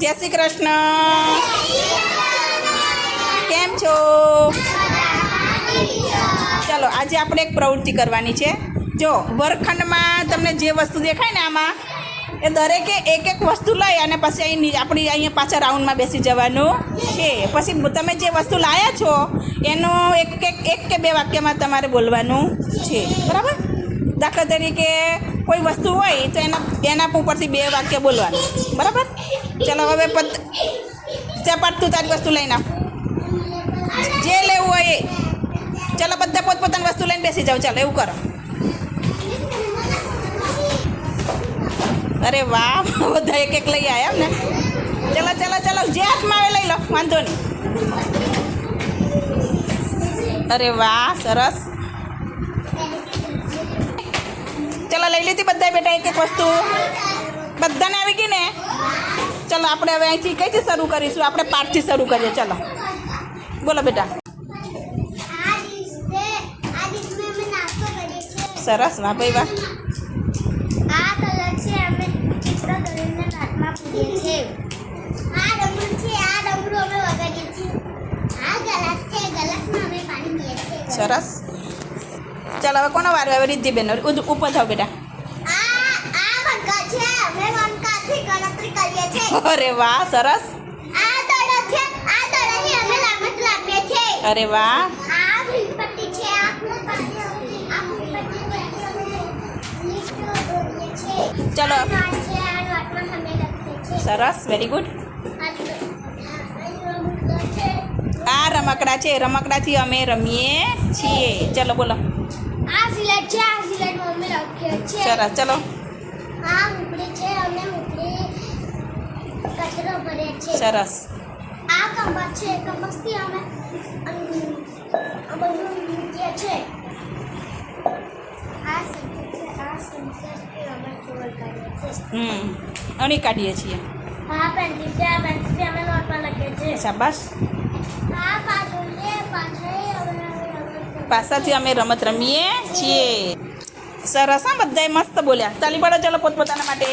જય શ્રી કૃષ્ણ. કેમ છો? ચાલો, આજે આપણે એક પ્રવૃત્તિ કરવાની છે. જો વર્ગખંડમાં તમને જે વસ્તુ દેખાય ને આમાં, એ દરેકે એક એક વસ્તુ લઈ અને પછી અહીં આપણી અહીંયા પાછા રાઉન્ડમાં બેસી જવાનું છે. પછી તમે જે વસ્તુ લાયા છો, એનું એક એક એક કે બે વાક્યમાં તમારે બોલવાનું છે. બરાબર? દાખલા તરીકે કોઈ વસ્તુ હોય તો એના એના ઉપરથી બે વાક્ય બોલવાનું. બરાબર? ચલો હવે પત ચપાટ તું તારી વસ્તુ લઈને આવ. જે લેવું હોય એ. ચાલો બધા પોતપોતાની વસ્તુ લઈને બેસી જાઓ. ચાલો, એવું કરો. અરે વાહ, બધા એક એક લઈ આવ્યા એમ ને? ચલો ચલો ચલો, જે હાથમાં આવે લઈ લો. વાંધો નહીં. અરે વાહ, સરસ. લઈ લીધી બધા બેટા એક એક વસ્તુ. બધાને આવી ગઈ ને? ચલો, આપણે હવે અહીંથી કઈથી શરૂ કરીશું? આપણે પાઠથી શરૂ કરીએ. ચલો. બોલો બેટા. સરસ, વાહ ભાઈ, વાહ. સરસ. ચાલો, હવે કોનો વાર આવે રિદ્ધિબેન ઉપર થાવ બેટા. આ છે. અમે વંકાથી ગણતરી કરીએ છીએ. અરે વાહ સરસ. આ દડો છે. આ દડાથી અમે લામત લાવીએ છીએ. અરે વાહ. આ છે. ફૂલપટ્ટી ફૂલપટ્ટી ચલો. સરસ વેરી ગુડ આ રમકડા છે. રમકડાથી અમે રમીએ છીએ. ચલો બોલો. આ સિલેટ છે. આ સરસ ચલો. આ ઉપડી છે અમે ઉપડી કચરો ભરીએ છીએ સરસ. આ કંપાસ છે કંપાસથી અમે બધું મૂકીએ છે. આ સિંચરથી અમે ચોર કાઢીએ છીએ. હમ અણી કાઢીએ છીએ. આ પેન્સિલ છે આ પેન્સિલથી અમે નોટમાં લખીએ છીએ શાબાશ આ પાછળ છે પાછળ પાસાથી અમે રમત રમીએ છીએ. સરસ હા બધાએ મસ્ત બોલ્યા. ચાલી પડો ચાલો પોતપોતાના માટે.